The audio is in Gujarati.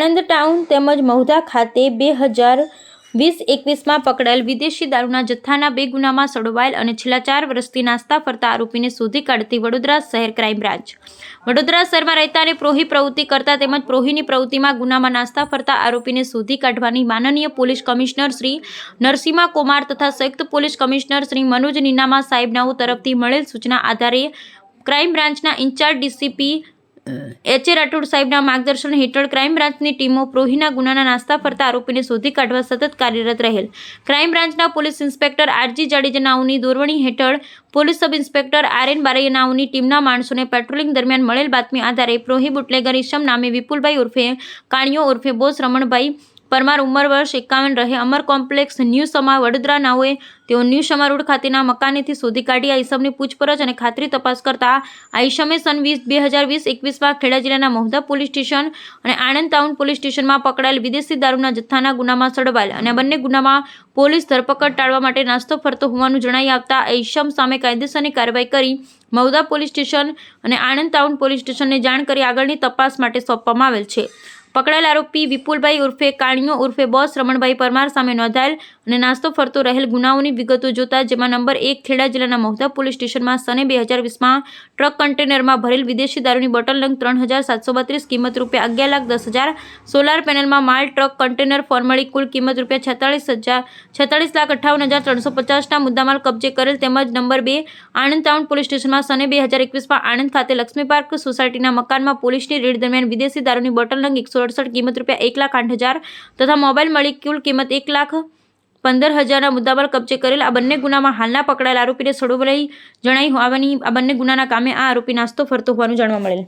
ટાઉન તેમજ મહુધા ખાતે બે હજાર વીસ એકવીસમાં પકડાયેલ વિદેશી દારૂના જથ્થાના બે ગુનામાં સડવાયેલ અને છેલ્લા ચાર વર્ષથી નાસ્તા ફરતા આરોપીને શોધી કાઢતી વડોદરા શહેર ક્રાઇમ બ્રાન્ચ. વડોદરા શહેરમાં રહેતા અને પ્રોહી પ્રવૃત્તિ કરતા તેમજ પ્રોહીની પ્રવૃત્તિમાં ગુનામાં નાસ્તા ફરતા આરોપીને શોધી કાઢવાની માનનીય પોલીસ કમિશનર શ્રી નરસિંહા કુમાર તથા સંયુક્ત પોલીસ કમિશનર શ્રી મનોજ નીનામા સાહેબનાઓ તરફથી મળેલ સૂચના આધારે ક્રાઇમ બ્રાન્ચના in-charge DCP H A Rathod સાહેબના માર્ગદર્શન હેઠળ ક્રાઇમ બ્રાન્ચની ટીમો પ્રોહીના ગુનાના નાસ્તા ફરતા આરોપીને શોધી કાઢવા સતત કાર્યરત રહેલ. ક્રાઇમ બ્રાન્ચના police inspector R G Jadeja નાઉની દોરવણી હેઠળ police sub inspector R N Baraiya નાઉની ટીમના માણસોને પેટ્રોલિંગ દરમિયાન મળેલ બાતમી આધારે પ્રોહી બુટલેગર ઇશમ નામે વિપુલભાઈ ઉર્ફે કાણિયો ઉર્ફે બોસ રમણભાઈ પરમાર ઉંમર વર્ષ એકાવન રહે. અમર કોમ્પ્લેક્સ ન્યૂ સમા વડોદરા નાઓએ તેઓ ન્યૂ સમા રોડ ખાતેના મકાનેથી શોધી કાઢી આ ઈસમની પૂછપરછ અને ખાતરી તપાસ કરતા આઈશમે સન વીસ બે હજાર વીસ એકવીસમાં ખેડા જિલ્લાના મહુધા પોલીસ સ્ટેશન અને આણંદ ટાઉન પોલીસ સ્ટેશનમાં પકડાયેલ વિદેશી દારૂના જથ્થાના ગુનામાં સડવાયેલ અને બંને ગુનામાં પોલીસ ધરપકડ ટાળવા માટે નાસ્તો ફરતો હોવાનું જણાઈ આવતા આ ઈસમ સામે કાયદેસરની કાર્યવાહી કરી મહુદા પોલીસ સ્ટેશન અને આણંદ ટાઉન પોલીસ સ્ટેશનને જાણ કરી આગળની તપાસ માટે સોંપવામાં આવેલ છે. પકડાયેલ આરોપી વિપુલભાઈ ઉર્ફે કાણિયો ઉર્ફે બોસ રમણભાઈ પરમાર સામે નોંધાયેલ અને નાસ્તો ફરતો રહેલ ગુનાઓની વિગતો જોતા જેમાં નંબર એક ખેડા જિલ્લાના મહુધા પોલીસ સ્ટેશનમાં સને બે હજાર વીસમાં ટ્રક કન્ટેનરમાં ભરેલ વિદેશી દારૂની બોટલ નંગ ત્રણ હજાર સાતસો બત્રીસ કિંમત રૂપિયા અગિયાર લાખ દસ હજાર સોલાર પેનલમાં માલ ટ્રક કન્ટેનર ફોર્મળી કુલ કિંમત રૂપિયા છેતાળીસ હજાર છેતાળીસ લાખ અઠાવન હજાર ત્રણસો પચાસના મુદ્દામાલ કબજે કરેલ તેમજ નંબર બે આણંદ ટાઉન પોલીસ સ્ટેશનમાં સને બે હજાર એકવીસમાં આણંદ ખાતે લક્ષ્મી પાર્ક સોસાયટીના મકાનમાં પોલીસની રેડ દરમિયાન વિદેશી દારૂની બોટલ નંગ એકસો અડસઠ કિંમત રૂપિયા એક લાખ આઠ હજાર તથા મોબાઈલ મળી કુલ કિંમત એક લાખ પંદર હજારના મુદ્દામાલ કબજે કરેલ આ બંને ગુનામાં હાલના પકડાયેલા આરોપીને સડોવરાઈ જણાઈ હોવાની આ બંને ગુનાના કામે આ આરોપી નાસ્તો ફરતો હોવાનું જાણવા મળેલ.